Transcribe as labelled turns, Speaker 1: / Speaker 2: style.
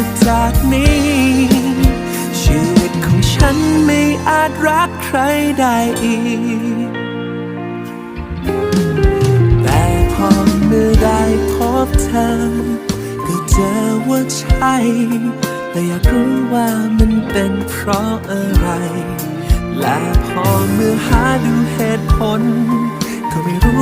Speaker 1: ุดจากนี้ ชีวิตของฉันไม่อาจรักใครได้อีก แต่พอเมื่อได้พบเธอ ก็เจอว่าใช่ แต่อยากรู้ว่ามันเป็นเพราะอะไร และพอเมื่อหาดูเหตุผล ก็ไม่รู้